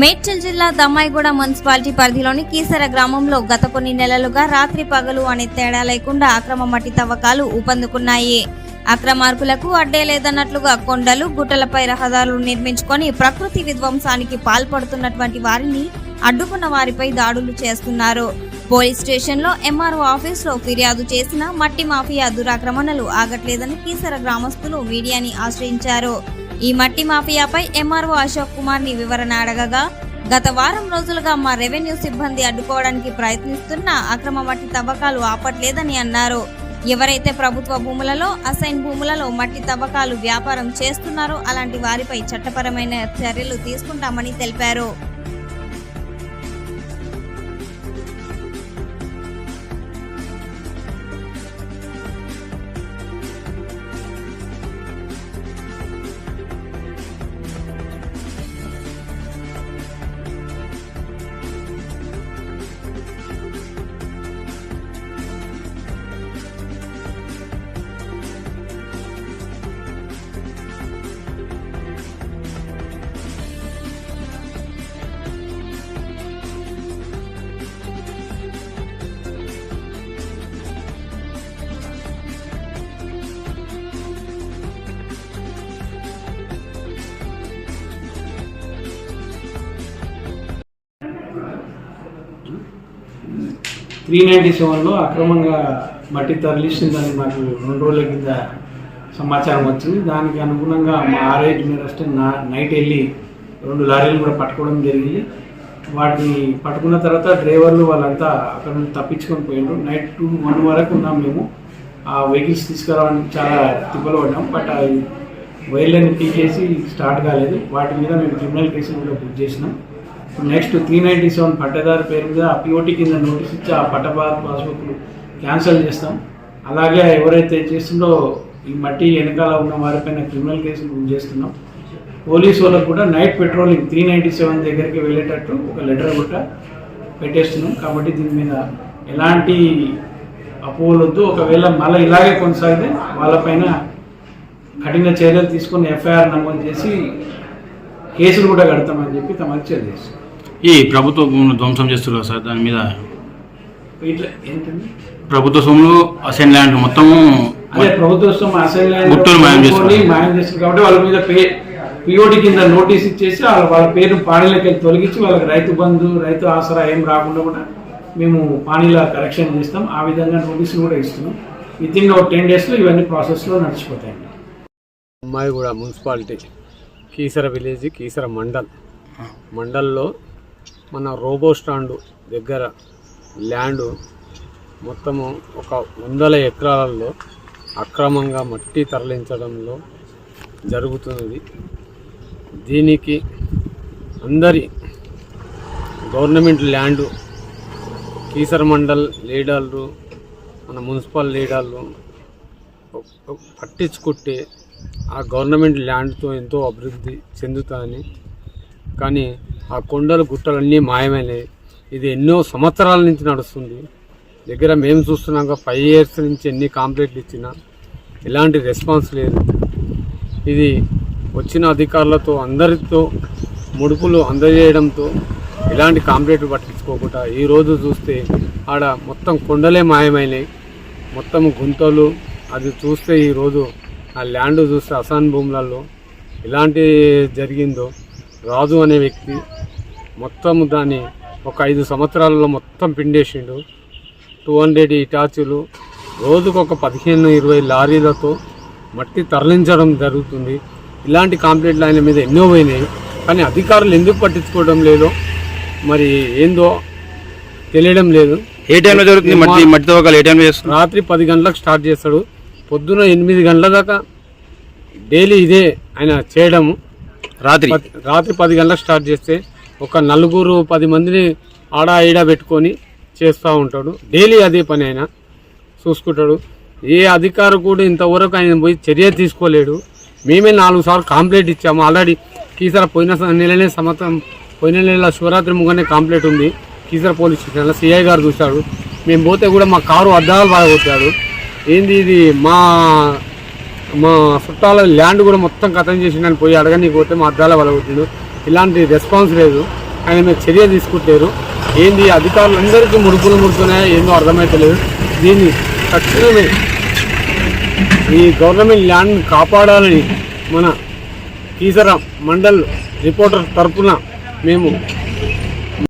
మేడ్చల్ జిల్లా దమ్మాయిగూడ మున్సిపాలిటీ పరిధిలోని కీసర గ్రామంలో గత కొన్ని నెలలుగా రాత్రి పగలు అనే తేడా లేకుండా అక్రమ మట్టి తవ్వకాలు ఊపందుకున్నాయి. అక్రమార్కులకు అడ్డే లేదన్నట్లుగా కొండలు గుట్టలపై రహదారులు నిర్మించుకొని ప్రకృతి విధ్వంసానికి పాల్పడుతున్నటువంటి వారిని అడ్డుకున్న వారిపై దాడులు చేస్తున్నారు. పోలీస్ స్టేషన్లో ఎంఆర్ఓ ఆఫీసులో ఫిర్యాదు చేసిన మట్టి మాఫియా దురాక్రమణలు ఆగట్లేదని కీసర గ్రామస్తులు మీడియాని ఆశ్రయించారు. ఈ మట్టి మాఫియాపై ఎంఆర్ఓ అశోక్ కుమార్ని వివరణ అడగగా గత వారం రోజులుగా మా రెవెన్యూ సిబ్బంది అడ్డుకోవడానికి ప్రయత్నిస్తున్న అక్రమ మట్టి తవ్వకాలు ఆపట్లేదని అన్నారు. ఎవరైతే ప్రభుత్వ భూములలో అసైన్ భూములలో మట్టి తవ్వకాలు వ్యాపారం చేస్తున్నారో అలాంటి వారిపై చట్టపరమైన చర్యలు తీసుకుంటామని తెలిపారు. త్రీ నైంటీ సెవెన్లో అక్రమంగా మట్టి తరలిస్తుందని మాకు రెండు రోజుల కింద సమాచారం వచ్చింది. దానికి అనుగుణంగా మా ఆర్ఐటి నిరస్ట్ నా నైట్ వెళ్ళి రెండు లారీలు కూడా పట్టుకోవడం జరిగింది. వాటిని పట్టుకున్న తర్వాత డ్రైవర్లు వాళ్ళంతా అక్కడ నుండి తప్పించుకొని పోయిండ్రు. నైట్ టూ వన్ వరకు ఉన్నాం మేము. ఆ వెహికల్స్ తీసుకురావడానికి చాలా తిప్పలు పడ్డాం. బట్ అవి వైర్లను పీకేసి స్టార్ట్ కాలేదు. వాటి మీద మేము క్రిమినల్ కేసులు కూడా బుక్ చేసినాం. నెక్స్ట్ త్రీ నైంటీ సెవెన్ పట్టదారు పేరు మీద ఆ పిఓటి కింద నోటీస్ ఇచ్చి ఆ పట్టబార్ పాస్బుక్లు క్యాన్సిల్ చేస్తాం. అలాగే ఎవరైతే చేస్తుందో ఈ మట్టి వెనకాల ఉన్న వారిపైన క్రిమినల్ కేసులు బుక్ చేస్తున్నాం. పోలీస్ వాళ్ళకు కూడా night patrolling three ninety seven దగ్గరికి వెళ్ళేటట్టు ఒక లెటర్ కూడా పెట్టేస్తున్నాం. కాబట్టి దీని మీద ఎలాంటి అపోవలొద్దు ఒకవేళ మళ్ళీ ఇలాగే కొనసాగితే వాళ్ళపైన కఠిన చర్యలు తీసుకొని ఎఫ్ఐఆర్ నమోదు చేసి కేసులు కూడా కడతామని చెప్పి తమకు తెలియజేస్తాం ఈ ప్రభుత్వ భూములు ధ్వంసం చేస్తున్నారు సార్ దాని మీద. ఇట్లా ఏంటండి? ప్రభుత్వ సొమ్ములు అసైన్ ల్యాండ్ మొత్తము అదే ప్రభుత్వం అసైన్ ల్యాండ్ గుర్తులు మాయం మాయం చేస్తారు కాబట్టి వాళ్ళ మీద పే పిఓటి కింద నోటీస్ ఇచ్చేసి వాళ్ళ వాళ్ళ పేరు పానీలకి వెళ్ళి తొలగించి వాళ్ళకి రైతు బంధు రైతు ఆసరా ఏం రాకుండా కూడా మేము పానీల కరెక్షన్ చేస్తాం. ఆ విధంగా నోటీసులు కూడా ఇస్తున్నాం. విత్ ఇన్ ఒక టెన్ డేస్లో ఇవన్నీ ప్రాసెస్లో నడిచిపోతాయండి అమ్మాయిగూడ మున్సిపాలిటీ కీసర విలేజ్ కీసర మండల్. మండల్లో మన రోబో స్టాండు దగ్గర ల్యాండ్ మొత్తము ఒక వందల ఎకరాలలో అక్రమంగా మట్టి తరలించడంలో జరుగుతున్నది. దీనికి అందరి గవర్నమెంట్ ల్యాండ్ కీసర్ మండల్ లీడర్లు మన మున్సిపల్ లీడర్లు పట్టించుకుంటే ఆ గవర్నమెంట్ ల్యాండ్తో ఎంతో అభివృద్ధి చెందుతాయని. కానీ ఆ కొండలు గుట్టలన్నీ మాయమైనవి. ఇది ఎన్నో సంవత్సరాల నుంచి నడుస్తుంది. దగ్గర మేము చూస్తున్నాక ఫైవ్ ఇయర్స్ నుంచి ఎన్ని కాంప్లైంట్లు ఇచ్చినా ఎలాంటి రెస్పాన్స్ లేదు. ఇది వచ్చిన అధికారులతో అందరితో ముడుపులు అందజేయడంతో ఎలాంటి కాంప్లైంట్లు పట్టించుకోకుండా ఈరోజు చూస్తే ఆడ మొత్తం కొండలే మాయమైనాయి. మొత్తం గుంతలు అది చూస్తే ఈరోజు ఆ ల్యాండ్ చూస్తే అసాన్ భూములలో ఎలాంటి జరిగిందో రాజు అనే వ్యక్తి మొత్తం దాన్ని ఒక ఐదు సంవత్సరాలలో మొత్తం పిండేసిండు. టూ హండ్రెడ్ ఇటాచులు రోజుకు ఒక పదిహేను ఇరవై లారీలతో మట్టి తరలించడం జరుగుతుంది. ఇలాంటి కంప్లైంట్లు ఆయన మీద ఎన్నో పోయినాయి. కానీ అధికారులు ఎందుకు పట్టించుకోవడం లేదో మరి ఏందో తెలియడం లేదు. ఏ టైంలో జరుగుతుంది? మట్టి మట్టి తవ్వకాలు ఏ టైంలో రాత్రి పది గంటలకు స్టార్ట్ చేస్తాడు. పొద్దున ఎనిమిది గంటల దాకా డైలీ ఇదే ఆయన చేయడము. రాత్రి. రాత్రి పది గంటలకు స్టార్ట్ చేస్తే ఒక నలుగురు పది మందిని ఆడ ఈడా పెట్టుకొని చేస్తూ ఉంటాడు. డైలీ అదే పని ఆయన చూసుకుంటాడు. ఏ అధికారు కూడా ఇంతవరకు ఆయన పోయి చర్య తీసుకోలేడు. మేమే నాలుగు సార్లు కాంప్లైంట్ ఇచ్చాము. ఆల్రెడీ కీసర పోయిన స- నెలనే సంవత్సరం పోయిన నెల శివరాత్రి ముంగనే కాంప్లైంట్ ఉంది. కీసర పోలీస్ స్టేషన్లో సిఐ గారు చూశాడు. మేము పోతే కూడా మా కారు అద్దాలు బాగా బాగొచ్చాడు ఏంది ఇది? మా మా చుట్టాల ల్యాండ్ కూడా మొత్తం కథం చేసిండని పోయి అడగనీకి పోతే మా అద్దాల వలగొట్టిండు ఇలాంటి రెస్పాన్స్ లేదు. ఆయన మీద చర్య తీసుకుంటారు. ఏంది? అధికారులందరికీ ముడుపులు ముడుతున్నాయో ఏందో అర్థమవుతలేదు దీన్ని తక్షణమే ఈ గవర్నమెంట్ ల్యాండ్ కాపాడాలని మన కీసరా మండల్ రిపోర్టర్ తరఫున మేము